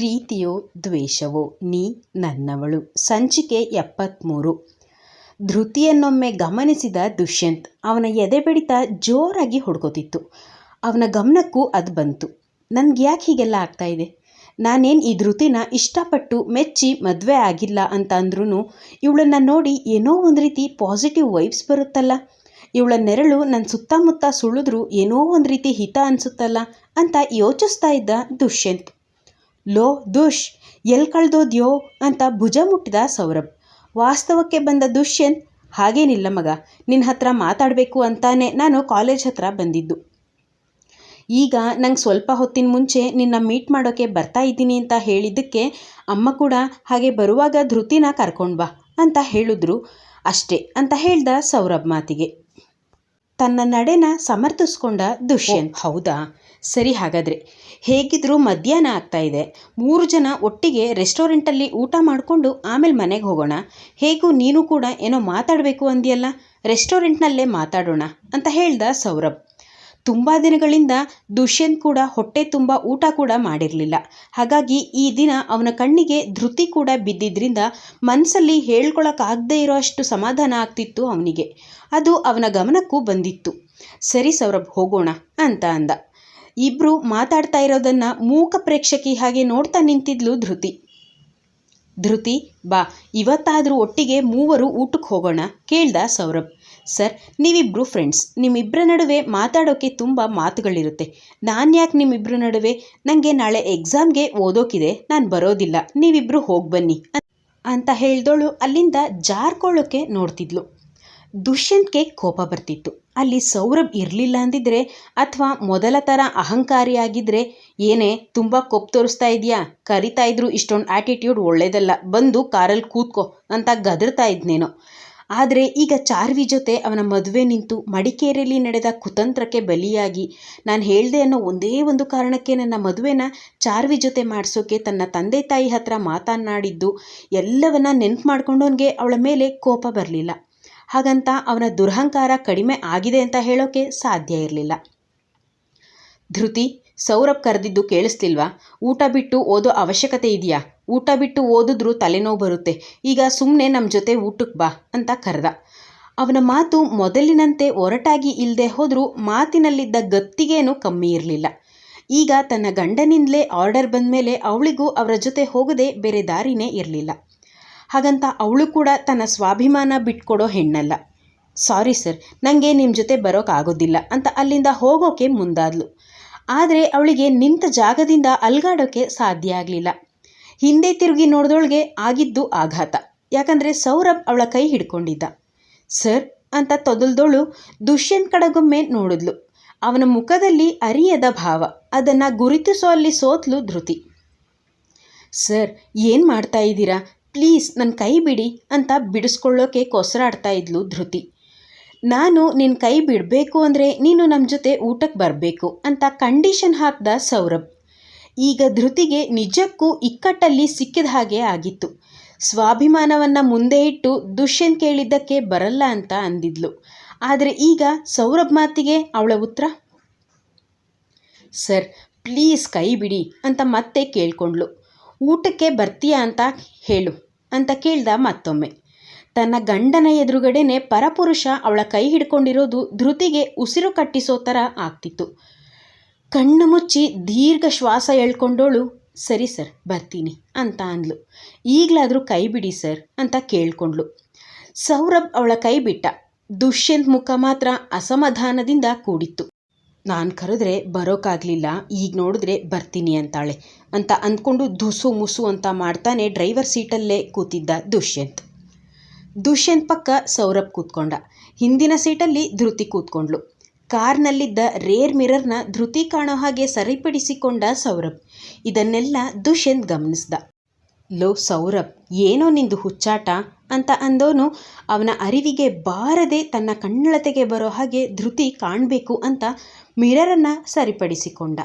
ಪ್ರೀತಿಯೋ ದ್ವೇಷವೋ ನೀ ನನ್ನವಳು. ಸಂಚಿಕೆ ಎಪ್ಪತ್ತ್ಮೂರು ಧೃತಿಯನ್ನೊಮ್ಮೆ ಗಮನಿಸಿದ ದುಷ್ಯಂತ್ ಅವನ ಎದೆ ಬಡಿತ ಜೋರಾಗಿ ಹೊಡ್ಕೋತಿತ್ತು. ಅವನ ಗಮನಕ್ಕೂ ಅದು ಬಂತು. ನನಗೆ ಯಾಕೆ ಹೀಗೆಲ್ಲ ಆಗ್ತಾ ಇದೆ? ನಾನೇನು ಈ ಧೃತಿನ ಇಷ್ಟಪಟ್ಟು ಮೆಚ್ಚಿ ಮದುವೆ ಆಗಿಲ್ಲ ಅಂತ ಅಂದ್ರೂ ಇವಳನ್ನು ನೋಡಿ ಏನೋ ಒಂದು ರೀತಿ ಪಾಸಿಟಿವ್ ವೈಬ್ಸ್ ಬರುತ್ತಲ್ಲ? ಇವಳ ನೆರಳು ನನ್ನ ಸುತ್ತಮುತ್ತ ಸುಳಿದ್ರು ಏನೋ ಒಂದು ರೀತಿ ಹಿತ ಅನಿಸುತ್ತಲ್ಲ ಅಂತ ಯೋಚಿಸ್ತಾ ಇದ್ದ ದುಷ್ಯಂತ್. ಲೋ, ದುಷ್ ಎಲ್ಲಿ ಕಳ್ದೋದ್ಯೋ ಅಂತ ಭುಜ ಮುಟ್ಟಿದ ಸೌರಭ್. ವಾಸ್ತವಕ್ಕೆ ಬಂದ ದುಷ್ಯಂತ್ ಹಾಗೇನಿಲ್ಲ ಮಗ ನಿನ್ನ ಹತ್ರ ಮಾತಾಡಬೇಕು ಅಂತಾನೆ ನಾನು ಕಾಲೇಜ್ ಹತ್ರ ಬಂದಿದ್ದು. ಈಗ ನಂಗೆ ಸ್ವಲ್ಪ ಹೊತ್ತಿನ ಮುಂಚೆ ನಿನ್ನ ಮೀಟ್ ಮಾಡೋಕ್ಕೆ ಬರ್ತಾ ಇದ್ದೀನಿ ಅಂತ ಹೇಳಿದ್ದಕ್ಕೆ ಅಮ್ಮ ಕೂಡ ಹಾಗೆ ಬರುವಾಗ ಧೃತಿನ ಕರ್ಕೊಂಡು ಬಾ ಅಂತ ಹೇಳಿದ್ರು. ಅಷ್ಟೇ ಅಂತ ಹೇಳ್ದ ಸೌರಭ್ ಮಾತಿಗೆ. ತನ್ನ ನಡೆನ ಸಮರ್ಥಿಸ್ಕೊಂಡ ದುಷ್ಯಂತ್ ಹೌದಾ? ಸರಿ ಹಾಗಾದರೆ. ಹೇಗಿದ್ದರೂ ಮಧ್ಯಾಹ್ನ ಆಗ್ತಾ ಇದೆ. ಮೂರು ಜನ ಒಟ್ಟಿಗೆ ರೆಸ್ಟೋರೆಂಟಲ್ಲಿ ಊಟ ಮಾಡಿಕೊಂಡು ಆಮೇಲೆ ಮನೆಗೆ ಹೋಗೋಣ. ಹೇಗೂ ನೀನು ಕೂಡ ಏನೋ ಮಾತಾಡಬೇಕು ಅಂದಿಯಲ್ಲ? ರೆಸ್ಟೋರೆಂಟ್ನಲ್ಲೇ ಮಾತಾಡೋಣ ಅಂತ ಹೇಳ್ದ ಸೌರಭ್. ತುಂಬ ದಿನಗಳಿಂದ ದುಷ್ಯಂತ್ ಕೂಡ ಹೊಟ್ಟೆ ತುಂಬ ಊಟ ಕೂಡ ಮಾಡಿರಲಿಲ್ಲ. ಹಾಗಾಗಿ ಈ ದಿನ ಅವನ ಕಣ್ಣಿಗೆ ಧೃತಿ ಕೂಡ ಬಿದ್ದಿದ್ದರಿಂದ ಮನಸ್ಸಲ್ಲಿ ಹೇಳ್ಕೊಳಕ್ಕಾಗದೇ ಇರೋ ಅಷ್ಟು ಸಮಾಧಾನ ಆಗ್ತಿತ್ತು ಅವನಿಗೆ. ಅದು ಅವನ ಗಮನಕ್ಕೂ ಬಂದಿತ್ತು. ಸರಿ ಸೌರಭ್, ಹೋಗೋಣ ಅಂತ ಅಂದ. ಇಬ್ಬರು ಮಾತಾಡ್ತಾ ಇರೋದನ್ನು ಮೂಕ ಪ್ರೇಕ್ಷಕಿ ಹಾಗೆ ನೋಡ್ತಾ ನಿಂತಿದ್ಲು ಧೃತಿ. ಧೃತಿ, ಬಾ, ಇವತ್ತಾದರೂ ಒಟ್ಟಿಗೆ ಮೂವರು ಊಟಕ್ಕೆ ಹೋಗೋಣ, ಕೇಳ್ದ ಸೌರಭ್. ಸರ್ ನೀವಿಬ್ಬರು ಫ್ರೆಂಡ್ಸ್ ನಿಮ್ಮಿಬ್ಬರ ನಡುವೆ ಮಾತಾಡೋಕ್ಕೆ ತುಂಬ ಮಾತುಗಳಿರುತ್ತೆ. ನಾನು ಯಾಕೆ ನಿಮ್ಮಿಬ್ಬರ ನಡುವೆ? ನನಗೆ ನಾಳೆ ಎಕ್ಸಾಮ್ಗೆ ಓದೋಕಿದೆ. ನಾನು ಬರೋದಿಲ್ಲ. ನೀವಿಬ್ಬರು ಹೋಗಿ ಬನ್ನಿ. ಅಂತ ಹೇಳ್ದೋಳು ಅಲ್ಲಿಂದ ಜಾರ್ಕೊಳ್ಳೋಕ್ಕೆ ನೋಡ್ತಿದ್ಲು. ದುಷ್ಯಂತ್ಗೆ ಕೋಪ ಬರ್ತಿತ್ತು. ಅಲ್ಲಿ ಸೌರಭ್ ಇರಲಿಲ್ಲ ಅಂದಿದ್ರೆ ಅಥವಾ ಮೊದಲ ಥರ ಅಹಂಕಾರಿಯಾಗಿದ್ದರೆ ಏನೇ, ತುಂಬ ಕೊಪ್ಪು ತೋರಿಸ್ತಾ ಇದೆಯಾ? ಕರಿತಾ ಇದ್ರು ಇಷ್ಟೊಂದು ಆ್ಯಟಿಟ್ಯೂಡ್ ಒಳ್ಳೇದಲ್ಲ. ಬಂದು ಕಾರಲ್ಲಿ ಕೂತ್ಕೋ ಅಂತ ಗದರ್ತಾ ಇದ್ನೇನೋ. ಆದರೆ ಈಗ ಚಾರ್ವಿ ಜೊತೆ ಅವನ ಮದುವೆ ನಿಂತು ಮಡಿಕೇರಿಯಲ್ಲಿ ನಡೆದ ಕುತಂತ್ರಕ್ಕೆ ಬಲಿಯಾಗಿ ನಾನು ಹೇಳಿದೆ ಅನ್ನೋ ಒಂದೇ ಒಂದು ಕಾರಣಕ್ಕೆ ನನ್ನ ಮದುವೆನ ಚಾರ್ವಿ ಜೊತೆ ಮಾಡಿಸೋಕೆ ತನ್ನ ತಂದೆ ತಾಯಿ ಹತ್ರ ಮಾತನಾಡಿದ್ದು ಎಲ್ಲವನ್ನ ನೆನ್ಪು ಮಾಡ್ಕೊಂಡವನಿಗೆ ಅವಳ ಮೇಲೆ ಕೋಪ ಬರಲಿಲ್ಲ. ಹಾಗಂತ ಅವನ ದುರಹಂಕಾರ ಕಡಿಮೆ ಆಗಿದೆ ಅಂತ ಹೇಳೋಕೆ ಸಾಧ್ಯ ಇರಲಿಲ್ಲ. ಧೃತಿ ಸೌರಭ್ ಕರೆದಿದ್ದು ಕೇಳಿಸ್ತಿಲ್ವಾ? ಊಟ ಬಿಟ್ಟು ಓದೋ ಅವಶ್ಯಕತೆ ಇದೆಯಾ? ಊಟ ಬಿಟ್ಟು ಓದಿದ್ರೂ ತಲೆನೋವು ಬರುತ್ತೆ. ಈಗ ಸುಮ್ಮನೆ ನಮ್ಮ ಜೊತೆ ಊಟಕ್ಕೆ ಬಾ ಅಂತ ಕರೆದ. ಅವನ ಮಾತು ಮೊದಲಿನಂತೆ ಒರಟಾಗಿ ಇಲ್ಲದೆ ಹೋದರೂ ಮಾತಿನಲ್ಲಿದ್ದ ಗತ್ತಿಗೇನೂ ಕಮ್ಮಿ ಇರಲಿಲ್ಲ. ಈಗ ತನ್ನ ಗಂಡನಿಂದಲೇ ಆರ್ಡರ್ ಬಂದ ಮೇಲೆ ಅವಳಿಗೂ ಅವರ ಜೊತೆ ಹೋಗದೆ ಬೇರೆ ದಾರಿನೇ ಇರಲಿಲ್ಲ. ಹಾಗಂತ ಅವಳು ಕೂಡ ತನ್ನ ಸ್ವಾಭಿಮಾನ ಬಿಟ್ಕೊಡೋ ಹೆಣ್ಣಲ್ಲ. ಸಾರಿ ಸರ್ ನನಗೆ ನಿಮ್ಮ ಜೊತೆ ಬರೋಕ್ಕಾಗೋದಿಲ್ಲ ಅಂತ ಅಲ್ಲಿಂದ ಹೋಗೋಕೆ ಮುಂದಾದ್ಲು. ಆದರೆ ಅವಳಿಗೆ ನಿಂತ ಜಾಗದಿಂದ ಅಲ್ಗಾಡೋಕ್ಕೆ ಸಾಧ್ಯ ಆಗಲಿಲ್ಲ. ಹಿಂದೆ ತಿರುಗಿ ನೋಡಿದೊಳಗೆ ಆಗಿದ್ದು ಆಘಾತ. ಯಾಕಂದರೆ ಸೌರಭ್ ಅವಳ ಕೈ ಹಿಡ್ಕೊಂಡಿದ್ದ. ಸರ್, ಅಂತ ತೊದಲ್ದೋಳು ದುಷ್ಯಂತ್ ಕಡೆಗೊಮ್ಮೆ ನೋಡಿದ್ಲು. ಅವನ ಮುಖದಲ್ಲಿ ಅರಿಯದ ಭಾವ. ಅದನ್ನು ಗುರುತಿಸೋಲ್ಲಿ ಸೋತ್ಲು ಧೃತಿ. ಸರ್, ಏನು ಮಾಡ್ತಾ ಇದ್ದೀರಾ? ಪ್ಲೀಸ್ ನನ್ನ ಕೈ ಬಿಡಿ ಅಂತ ಬಿಡಿಸ್ಕೊಳ್ಳೋಕೆ ಕೊಸರಾಡ್ತಾ ಇದ್ಲು ಧೃತಿ. ನಾನು ನಿನ್ನ ಕೈ ಬಿಡಬೇಕು ಅಂದರೆ ನೀನು ನಮ್ಮ ಜೊತೆ ಊಟಕ್ಕೆ ಬರಬೇಕು ಅಂತ ಕಂಡೀಷನ್ ಹಾಕ್ದ ಸೌರಭ್. ಈಗ ಧೃತಿಗೆ ನಿಜಕ್ಕೂ ಇಕ್ಕಟ್ಟಲ್ಲಿ ಸಿಕ್ಕಿದ ಹಾಗೆ ಆಗಿತ್ತು. ಸ್ವಾಭಿಮಾನವನ್ನು ಮುಂದೆ ಇಟ್ಟು ದುಷ್ಯಂತ್ ಕೇಳಿದ್ದಕ್ಕೆ ಬರಲ್ಲ ಅಂತ ಅಂದಿದ್ಲು. ಆದರೆ ಈಗ ಸೌರಭ್ ಮಾತಿಗೆ ಅವಳ ಉತ್ತರ? ಸರ್, ಪ್ಲೀಸ್ ಕೈ ಬಿಡಿ ಅಂತ ಮತ್ತೆ ಕೇಳ್ಕೊಂಡ್ಳು. ಊಟಕ್ಕೆ ಬರ್ತೀಯಾ ಅಂತ ಹೇಳು ಅಂತ ಕೇಳ್ದ ಮತ್ತೊಮ್ಮೆ. ತನ್ನ ಗಂಡನ ಎದುರುಗಡೆನೆ ಪರಪುರುಷ ಅವಳ ಕೈ ಹಿಡ್ಕೊಂಡಿರೋದು ಧೃತಿಗೆ ಉಸಿರು ಕಟ್ಟಿಸೋ ಥರ ಆಗ್ತಿತ್ತು. ಕಣ್ಣು ಮುಚ್ಚಿ ದೀರ್ಘ ಶ್ವಾಸ ಎಳ್ಕೊಂಡೋಳು ಸರಿ ಸರ್, ಬರ್ತೀನಿ ಅಂತ ಅಂದ್ಲು. ಈಗಲಾದರೂ ಕೈ ಬಿಡಿ ಸರ್ ಅಂತ ಕೇಳ್ಕೊಂಡ್ಳು. ಸೌರಭ್ ಅವಳ ಕೈ ಬಿಟ್ಟ. ದುಷ್ಯಂತ್ ಮುಖ ಮಾತ್ರ ಅಸಮಾಧಾನದಿಂದ ಕೂಡಿತ್ತು. ನಾನು ಕರೆದ್ರೆ ಬರೋಕ್ಕಾಗಲಿಲ್ಲ ಈಗ ನೋಡಿದ್ರೆ ಬರ್ತೀನಿ ಅಂತಾಳೆ ಅಂತ ಅಂದ್ಕೊಂಡು ಧುಸು ಮುಸು ಅಂತ ಮಾಡ್ತಾನೆ ಡ್ರೈವರ್ ಸೀಟಲ್ಲೇ ಕೂತಿದ್ದ ದುಷ್ಯಂತ್. ದುಷ್ಯಂತ್ ಪಕ್ಕ ಸೌರಭ್ ಕೂತ್ಕೊಂಡ. ಹಿಂದಿನ ಸೀಟಲ್ಲಿ ಧೃತಿ ಕೂತ್ಕೊಂಡ್ಳು. ಕಾರ್ನಲ್ಲಿದ್ದ ರೇರ್ ಮಿರರ್ನ ಧೃತಿ ಕಾಣೋ ಹಾಗೆ ಸರಿಪಡಿಸಿಕೊಂಡ ಸೌರಭ್. ಇದನ್ನೆಲ್ಲ ದುಷ್ಯಂತ್ ಗಮನಿಸ್ದ. ಲೋ ಸೌರಭ್, ಏನೋ ನಿಂದು ಹುಚ್ಚಾಟ ಅಂತ ಅಂದೋನು ಅವನ ಅರಿವಿಗೆ ಬಾರದೆ ತನ್ನ ಕಣ್ಣಳತೆಗೆ ಬರೋ ಹಾಗೆ ಧೃತಿ ಕಾಣಬೇಕು ಅಂತ ಮಿರರನ್ನು ಸರಿಪಡಿಸಿಕೊಂಡ.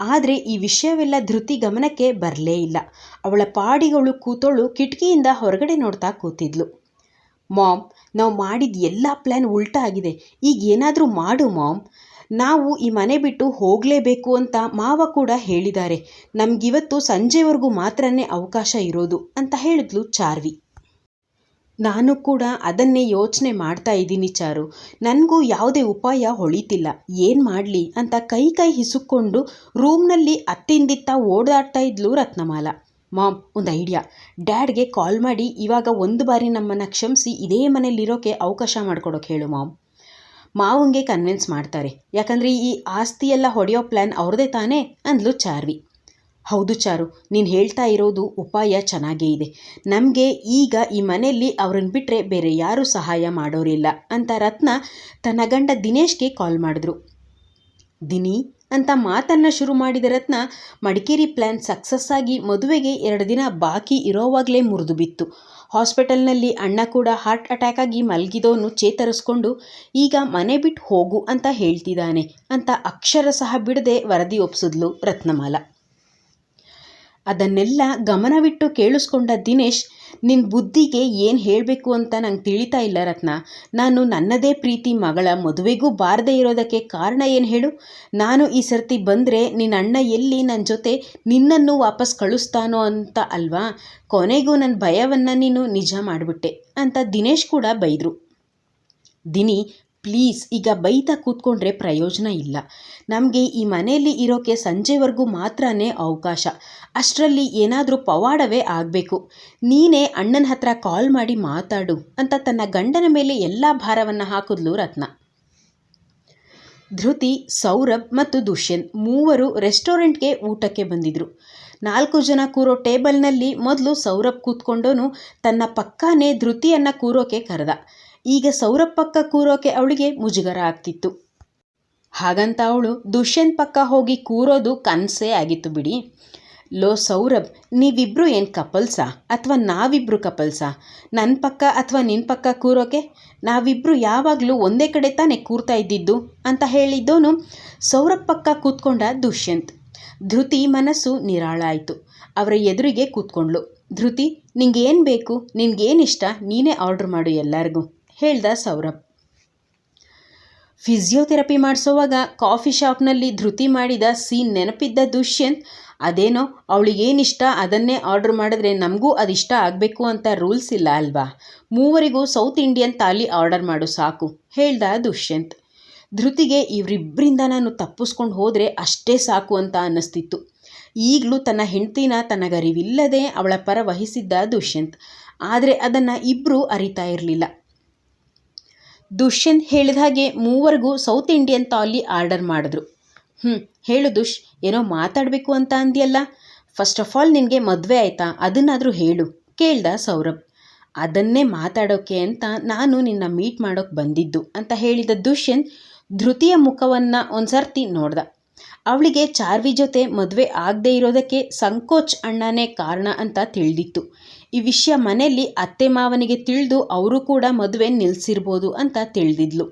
ಆದರೆ ಈ ವಿಷಯವೆಲ್ಲ ಧೃತಿ ಗಮನಕ್ಕೆ ಬರಲೇ ಇಲ್ಲ. ಅವಳ ಪಾಡಿಗಳು ಕೂತೋಳು ಕಿಟಕಿಯಿಂದ ಹೊರಗಡೆ ನೋಡ್ತಾ ಕೂತಿದ್ಲು. ಮಾಮ್ ನಾವು ಮಾಡಿದ ಎಲ್ಲ ಪ್ಲ್ಯಾನ್ ಉಲ್ಟಾ ಆಗಿದೆ. ಈಗ ಏನಾದರೂ ಮಾಡು ಮಾಮ್ ನಾವು ಈ ಮನೆ ಬಿಟ್ಟು ಹೋಗಲೇಬೇಕು ಅಂತ ಮಾವ ಕೂಡ ಹೇಳಿದ್ದಾರೆ. ನಮಗಿವತ್ತು ಸಂಜೆವರೆಗೂ ಮಾತ್ರನೇ ಅವಕಾಶ ಇರೋದು ಅಂತ ಹೇಳಿದ್ಲು ಚಾರ್ವಿ. ನಾನು ಕೂಡ ಅದನ್ನೇ ಯೋಚನೆ ಮಾಡ್ತಾ ಇದ್ದೀನಿ ಚಾರು. ನನಗೂ ಯಾವುದೇ ಉಪಾಯ ಹೊಳಿತಿಲ್ಲ. ಏನು ಮಾಡಲಿ ಅಂತ ಕೈ ಕೈ ಹಿಸುಕೊಂಡು ರೂಮ್ನಲ್ಲಿ ಅತ್ತಿಂದಿತ್ತ ಓಡಾಡ್ತಾ ಇದ್ಲು ರತ್ನಮಾಲ. ಮಾಮ್, ಒಂದು ಐಡಿಯಾ. ಡ್ಯಾಡ್ಗೆ ಕಾಲ್ ಮಾಡಿ, ಇವಾಗ ಒಂದು ಬಾರಿ ನಮ್ಮನ್ನು ಕ್ಷಮಿಸಿ ಇದೇ ಮನೇಲಿರೋಕ್ಕೆ ಅವಕಾಶ ಮಾಡಿಕೊಡೋಕೆ ಹೇಳು ಮಾಮ್. ಮಾವಂಗೆ ಕನ್ವಿನ್ಸ್ ಮಾಡ್ತಾರೆ. ಯಾಕಂದರೆ ಈ ಆಸ್ತಿ ಎಲ್ಲ ಹೊಡೆಯೋ ಪ್ಲ್ಯಾನ್ ಅವ್ರದೇ ತಾನೇ ಅಂದ್ಲು ಚಾರ್ವಿ. ಹೌದು ಚಾರು, ನೀನು ಹೇಳ್ತಾ ಇರೋದು ಉಪಾಯ ಚೆನ್ನಾಗೇ ಇದೆ. ನಮಗೆ ಈಗ ಈ ಮನೆಯಲ್ಲಿ ಅವ್ರನ್ನ ಬಿಟ್ಟರೆ ಬೇರೆ ಯಾರೂ ಸಹಾಯ ಮಾಡೋರಿಲ್ಲ ಅಂತ ರತ್ನ ತನ್ನ ಗಂಡ ದಿನೇಶ್ಗೆ ಕಾಲ್ ಮಾಡಿದ್ರು. ದಿನಿ ಅಂತ ಮಾತನ್ನು ಶುರು ಮಾಡಿದ ರತ್ನ, ಮಡಿಕೇರಿ ಪ್ಲ್ಯಾನ್ ಸಕ್ಸಸ್ ಆಗಿ ಮದುವೆಗೆ ಎರಡು ದಿನ ಬಾಕಿ ಇರೋವಾಗಲೇ ಮುರಿದು ಬಿತ್ತು. ಹಾಸ್ಪಿಟಲ್ನಲ್ಲಿ ಅಣ್ಣ ಕೂಡ ಹಾರ್ಟ್ ಅಟ್ಯಾಕ್ ಆಗಿ ಮಲಗಿದವನು ಚೇತರಿಸ್ಕೊಂಡು, ಈಗ ಮನೆ ಬಿಟ್ಟು ಹೋಗು ಅಂತ ಹೇಳ್ತಿದ್ದಾನೆ ಅಂತ ಅಕ್ಷರ ಸಹ ಬಿಡದೆ ವರದಿ ಒಪ್ಸಿದ್ಲು ರತ್ನಮಾಲ. ಅದನ್ನೆಲ್ಲ ಗಮನವಿಟ್ಟು ಕೇಳಿಸ್ಕೊಂಡ ದಿನೇಶ್ ನಿನ್ನ ಬುದ್ಧಿಗೆ ಏನು ಹೇಳಬೇಕು ಅಂತ ನಂಗೆ ತಿಳಿತಾ ಇಲ್ಲ ರತ್ನ. ನಾನು ನನ್ನದೇ ಪ್ರೀತಿ ಮಗಳ ಮದುವೆಗೂ ಬಾರದೇ ಇರೋದಕ್ಕೆ ಕಾರಣ ಏನು ಹೇಳು? ನಾನು ಈ ಸರ್ತಿ ಬಂದರೆ ನಿನ್ನ ಅಣ್ಣ ಎಲ್ಲಿ ನನ್ನ ಜೊತೆ ನಿನ್ನನ್ನು ವಾಪಸ್ ಕಳಿಸ್ತಾನೋ ಅಂತ ಅಲ್ವಾ? ಕೊನೆಗೂ ನನ್ನ ಭಯವನ್ನು ನೀನು ನಿಜ ಮಾಡಿಬಿಟ್ಟೆ ಅಂತ ದಿನೇಶ್ ಕೂಡ ಬೈದರು. ದಿನಿ ಪ್ಲೀಸ್ ಈಗ ಬೈತಾ ಕೂತ್ಕೊಂಡ್ರೆ ಪ್ರಯೋಜನ ಇಲ್ಲ. ನಮಗೆ ಈ ಮನೆಯಲ್ಲಿ ಇರೋಕ್ಕೆ ಸಂಜೆವರೆಗೂ ಮಾತ್ರನೇ ಅವಕಾಶ. ಅಷ್ಟರಲ್ಲಿ ಏನಾದರೂ ಪವಾಡವೇ ಆಗಬೇಕು. ನೀನೇ ಅಣ್ಣನ ಹತ್ರ ಕಾಲ್ ಮಾಡಿ ಮಾತಾಡು ಅಂತ ತನ್ನ ಗಂಡನ ಮೇಲೆ ಎಲ್ಲ ಭಾರವನ್ನು ಹಾಕಿದ್ಲು ರತ್ನ. ಧೃತಿ, ಸೌರಭ್ ಮತ್ತು ದುಷ್ಯಂತ್ ಮೂವರು ರೆಸ್ಟೋರೆಂಟ್ಗೆ ಊಟಕ್ಕೆ ಬಂದಿದ್ರು. ನಾಲ್ಕು ಜನ ಕೂರೋ ಟೇಬಲ್ನಲ್ಲಿ ಮೊದಲು ಸೌರಭ್ ಕೂತ್ಕೊಂಡೋನು ತನ್ನ ಪಕ್ಕಾನೇ ಧೃತಿಯನ್ನು ಕೂರೋಕೆ ಕರೆದ. ಈಗ ಸೌರಭ್ ಪಕ್ಕ ಕೂರೋಕೆ ಅವಳಿಗೆ ಮುಜುಗರ ಆಗ್ತಿತ್ತು. ಹಾಗಂತ ಅವಳು ದುಷ್ಯಂತ್ ಪಕ್ಕ ಹೋಗಿ ಕೂರೋದು ಕನಸೇ ಆಗಿತ್ತು ಬಿಡಿ. ಲೋ ಸೌರಭ್ ನೀವಿಬ್ಬರು ಏನು ಕಪಲ್ಸಾ? ಅಥವಾ ನಾವಿಬ್ಬರು ಕಪಲ್ಸಾ? ನನ್ನ ಪಕ್ಕ ಅಥವಾ ನಿನ್ನ ಪಕ್ಕ ಕೂರೋಕೆ? ನಾವಿಬ್ಬರು ಯಾವಾಗಲೂ ಒಂದೇ ಕಡೆ ತಾನೇ ಕೂರ್ತಾ ಇದ್ದಿದ್ದು? ಅಂತ ಹೇಳಿದ್ದೋನು ಸೌರಭ್ ಪಕ್ಕ ಕೂತ್ಕೊಂಡ ದುಷ್ಯಂತ್. ಧೃತಿ ಮನಸ್ಸು ನಿರಾಳ ಆಯಿತು. ಅವರ ಎದುರಿಗೆ ಕೂತ್ಕೊಂಡ್ಳು. ಧೃತಿ, ನಿಂಗೇನು ಬೇಕು? ನಿನ್ಗೇನಿಷ್ಟ ನೀನೇ ಆರ್ಡ್ರ್ ಮಾಡು ಎಲ್ಲರಿಗೂ. ಹೇಳ್ದ ಸೌರಭ್. ಫಿಸಿಯೋಥೆರಪಿ ಮಾಡಿಸೋವಾಗ ಕಾಫಿ ಶಾಪ್ನಲ್ಲಿ ಧೃತಿ ಮಾಡಿದ ಸೀನ್ ನೆನಪಿದ್ದ ದುಷ್ಯಂತ್, ಅದೇನೋ ಅವಳಿಗೇನಿಷ್ಟ ಅದನ್ನೇ ಆರ್ಡರ್ ಮಾಡಿದ್ರೆ ನಮಗೂ ಅದಿಷ್ಟ ಆಗಬೇಕು ಅಂತ ರೂಲ್ಸ್ ಇಲ್ಲ ಅಲ್ವಾ? ಮೂವರಿಗೂ ಸೌತ್ ಇಂಡಿಯನ್ ತಾಲಿ ಆರ್ಡರ್ ಮಾಡು ಸಾಕು, ಹೇಳ್ದ ದುಷ್ಯಂತ್. ಧೃತಿಗೆ ಇವರಿಬ್ಬರಿಂದ ನಾನು ತಪ್ಪಿಸ್ಕೊಂಡು ಹೋದರೆ ಅಷ್ಟೇ ಸಾಕು ಅಂತ ಅನ್ನಿಸ್ತಿತ್ತು. ಈಗಲೂ ತನ್ನ ಹೆಂಡ್ತಿನ ತನಗರಿವಿಲ್ಲದೆ ಅವಳ ಪರ ವಹಿಸಿದ್ದ ದುಷ್ಯಂತ್. ಆದರೆ ಅದನ್ನು ಇಬ್ಬರೂ ಅರಿತಾ ಇರಲಿಲ್ಲ. ದುಷ್ಯಂತ್ ಹೇಳಿದ ಹಾಗೆ ಮೂವರಿಗೂ ಸೌತ್ ಇಂಡಿಯನ್ ತಾಲಿ ಆರ್ಡರ್ ಮಾಡಿದ್ರು. ಹ್ಞೂ ಹೇಳು ದುಷ್ ಏನೋ ಮಾತಾಡಬೇಕು ಅಂತ ಅಂದಿಯಲ್ಲ? ಫಸ್ಟ್ ಆಫ್ ಆಲ್ ನಿನಗೆ ಮದುವೆ ಆಯಿತಾ? ಅದನ್ನಾದರೂ ಹೇಳು, ಕೇಳ್ದ ಸೌರಭ್. ಅದನ್ನೇ ಮಾತಾಡೋಕೆ ಅಂತ ನಾನು ನಿನ್ನ ಮೀಟ್ ಮಾಡೋಕ್ಕೆ ಬಂದಿದ್ದು ಅಂತ ಹೇಳಿದ ದುಷ್ಯಂತ್ ಧೃತಿಯ ಮುಖವನ್ನು ಒಂದು ಸರ್ತಿ ನೋಡ್ದ. ಅವಳಿಗೆ ಚಾರ್ವಿ ಜೊತೆ ಮದುವೆ ಆಗದೇ ಇರೋದಕ್ಕೆ ಸಂಕೋಚ್ ಅಣ್ಣನೇ ಕಾರಣ ಅಂತ ತಿಳಿದಿತ್ತು. ಈ ವಿಷಯ ಮನೆಯಲ್ಲಿ ಅತ್ತೆ ಮಾವನಿಗೆ ತಿಳಿದು ಅವರು ಕೂಡ ಮದುವೆ ನಿಲ್ಲಿಸಿರ್ಬೋದು ಅಂತ ತಿಳಿದಿದ್ಲು.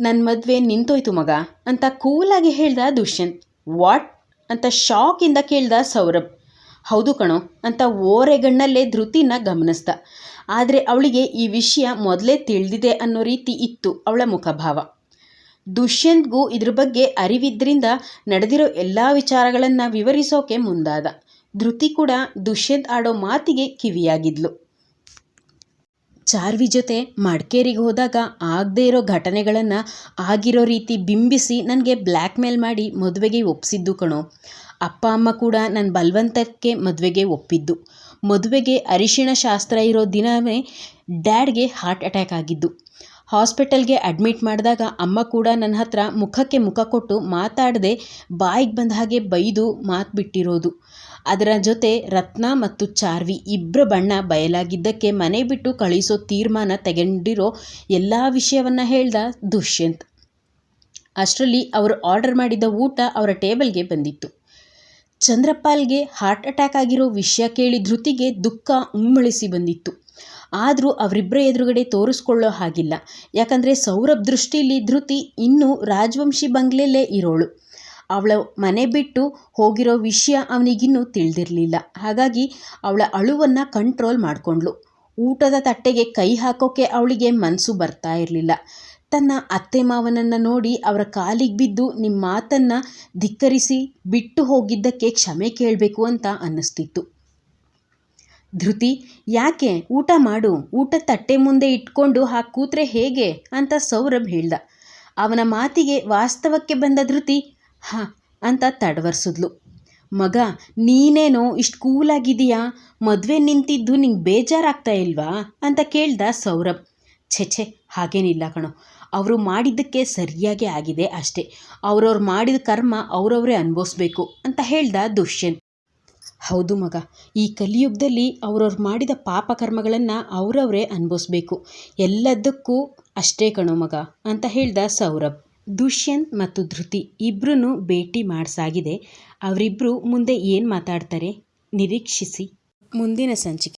ನನ್ನ ಮದುವೆ ನಿಂತೋಯ್ತು ಮಗ ಅಂತ ಕೂಲಾಗಿ ಹೇಳ್ದ ದುಷ್ಯಂತ್ ವಾಟ್? ಅಂತ ಶಾಕಿಂದ ಕೇಳ್ದ ಸೌರಭ್. ಹೌದು ಕಣೋ ಅಂತ ಓರೆಗಣ್ಣಲ್ಲೇ ಧೃತಿನ ಗಮನಿಸ್ದ ಆದರೆ ಅವಳಿಗೆ ಈ ವಿಷಯ ಮೊದಲೇ ತಿಳಿದಿದೆ ಅನ್ನೋ ರೀತಿ ಇತ್ತು ಅವಳ ಮುಖಭಾವ. ದುಷ್ಯಂತ್ಗೂ ಇದ್ರ ಬಗ್ಗೆ ಅರಿವಿದ್ರಿಂದ ನಡೆದಿರೋ ಎಲ್ಲ ವಿಚಾರಗಳನ್ನು ವಿವರಿಸೋಕೆ ಮುಂದಾದ. ಧೃತಿ ಕೂಡ ದುಷ್ಯಂತ್ ಆಡೋ ಮಾತಿಗೆ ಕಿವಿಯಾಗಿದ್ಲು. ಚಾರ್ವಿ ಜೊತೆ ಮಡಿಕೇರಿಗೆ ಹೋದಾಗ ಆಗದೇ ಇರೋ ಘಟನೆಗಳನ್ನು ಆಗಿರೋ ರೀತಿ ಬಿಂಬಿಸಿ ನನಗೆ ಬ್ಲ್ಯಾಕ್ ಮೇಲ್ ಮಾಡಿ ಮದುವೆಗೆ ಒಪ್ಪಿಸಿದ್ದು ಕಣೋ. ಅಪ್ಪ, ಅಮ್ಮ ಕೂಡ ನನ್ನ ಬಲವಂತಕ್ಕೆ ಮದುವೆಗೆ ಒಪ್ಪಿದ್ದು. ಮದುವೆಗೆ ಅರಿಶಿಣ ಶಾಸ್ತ್ರ ಇರೋ ದಿನವೇ ಡ್ಯಾಡ್ಗೆ ಹಾರ್ಟ್ ಅಟ್ಯಾಕ್ ಆಗಿದ್ದು. ಹಾಸ್ಪಿಟಲ್ಗೆ ಅಡ್ಮಿಟ್ ಮಾಡಿದಾಗ ಅಮ್ಮ ಕೂಡ ನನ್ನ ಹತ್ರ ಮುಖಕ್ಕೆ ಮುಖ ಕೊಟ್ಟು ಮಾತಾಡದೆ ಬಾಯಿಗೆ ಬಂದ ಹಾಗೆ ಬೈದು ಮಾತು ಬಿಟ್ಟಿರೋದು ಅದರ ಜೊತೆ ರತ್ನ ಮತ್ತು ಚಾರ್ವಿ ಇಬ್ಬರ ಬಣ್ಣ ಬಯಲಾಗಿದ್ದಕ್ಕೆ ಮನೆ ಬಿಟ್ಟು ಕಳಿಸೋ ತೀರ್ಮಾನ ತೆಗೆಂಡಿರೋ ಎಲ್ಲ ವಿಷಯವನ್ನು ಹೇಳ್ದ ದುಷ್ಯಂತ್. ಅಷ್ಟರಲ್ಲಿ ಅವರು ಆರ್ಡರ್ ಮಾಡಿದ ಊಟ ಅವರ ಟೇಬಲ್ಗೆ ಬಂದಿತ್ತು. ಚಂದ್ರಪಾಲ್ಗೆ ಹಾರ್ಟ್ ಅಟ್ಯಾಕ್ ಆಗಿರೋ ವಿಷಯ ಕೇಳಿ ಧೃತಿಗೆ ದುಃಖ ಉಮ್ಮಳಿಸಿ ಬಂದಿತ್ತು. ಆದರೂ ಅವರಿಬ್ಬರ ಎದುರುಗಡೆ ತೋರಿಸ್ಕೊಳ್ಳೋ ಹಾಗಿಲ್ಲ. ಯಾಕಂದರೆ ಸೌರಭ್ ದೃಷ್ಟಿಲಿ ಧೃತಿ ಇನ್ನೂ ರಾಜವಂಶಿ ಬಂಗ್ಲೆಯಲ್ಲೇ ಇರೋಳು. ಅವಳ ಮನೆ ಬಿಟ್ಟು ಹೋಗಿರೋ ವಿಷಯ ಅವನಿಗಿನ್ನೂ ತಿಳಿದಿರಲಿಲ್ಲ. ಹಾಗಾಗಿ ಅವಳ ಅಳುವನ್ನು ಕಂಟ್ರೋಲ್ ಮಾಡಿಕೊಂಡ್ಳು. ಊಟದ ತಟ್ಟೆಗೆ ಕೈ ಹಾಕೋಕ್ಕೆ ಅವಳಿಗೆ ಮನಸ್ಸು ಬರ್ತಾ ಇರಲಿಲ್ಲ. ತನ್ನ ಅತ್ತೆ ಮಾವನನ್ನು ನೋಡಿ ಅವರ ಕಾಲಿಗೆ ಬಿದ್ದು ನಿಮ್ಮ ಮಾತನ್ನು ಧಿಕ್ಕರಿಸಿ ಬಿಟ್ಟು ಹೋಗಿದ್ದಕ್ಕೆ ಕ್ಷಮೆ ಕೇಳಬೇಕು ಅಂತ ಅನ್ನಿಸ್ತಿತ್ತು. ಧೃತಿ, ಯಾಕೆ? ಊಟ ಮಾಡು. ಊಟ ತಟ್ಟೆ ಮುಂದೆ ಇಟ್ಕೊಂಡು ಹಾಕಿ ಕೂತ್ರೆ ಹೇಗೆ? ಅಂತ ಸೌರಭ್ ಹೇಳ್ದ. ಅವನ ಮಾತಿಗೆ ವಾಸ್ತವಕ್ಕೆ ಬಂದ ಧೃತಿ ಹಾಂ, ಅಂತ ತಡವರ್ಸಿದ್ಲು. ಮಗ, ನೀನೇನೋ ಇಷ್ಟು ಕೂಲಾಗಿದೆಯಾ ಮದುವೆ ನಿಂತಿದ್ದು ನಿಂಗೆ ಬೇಜಾರಾಗ್ತಾ ಇಲ್ವಾ? ಅಂತ ಕೇಳ್ದ ಸೌರಭ್. ಛೆ ಛೆ, ಹಾಗೇನಿಲ್ಲ ಕಣೋ. ಅವರು ಮಾಡಿದ್ದಕ್ಕೆ ಸರಿಯಾಗಿ ಆಗಿದೆ ಅಷ್ಟೇ. ಅವ್ರವ್ರು ಮಾಡಿದ ಕರ್ಮ ಅವರವರೇ ಅನುಭವಿಸ್ಬೇಕು ಅಂತ ಹೇಳ್ದ ದುಷ್ಯಂತ್ ಹೌದು ಮಗ, ಈ ಕಲಿಯುಗದಲ್ಲಿ ಅವ್ರವ್ರು ಮಾಡಿದ ಪಾಪ ಕರ್ಮಗಳನ್ನು ಅವರವರೇ ಅನುಭವಿಸ್ಬೇಕು. ಎಲ್ಲದಕ್ಕೂ ಅಷ್ಟೇ ಕಣೋ ಮಗ, ಅಂತ ಹೇಳ್ದ ಸೌರಭ್. ದುಷ್ಯಂತ್ ಮತ್ತು ಧೃತಿ ಇಬ್ಬರೂ ಭೇಟಿ ಮಾಡಿಸಾಗಿದೆ. ಅವರಿಬ್ಬರು ಮುಂದೆ ಏನು ಮಾತಾಡ್ತಾರೆ? ನಿರೀಕ್ಷಿಸಿ. ಮುಂದಿನ ಸಂಚಿಕೆ.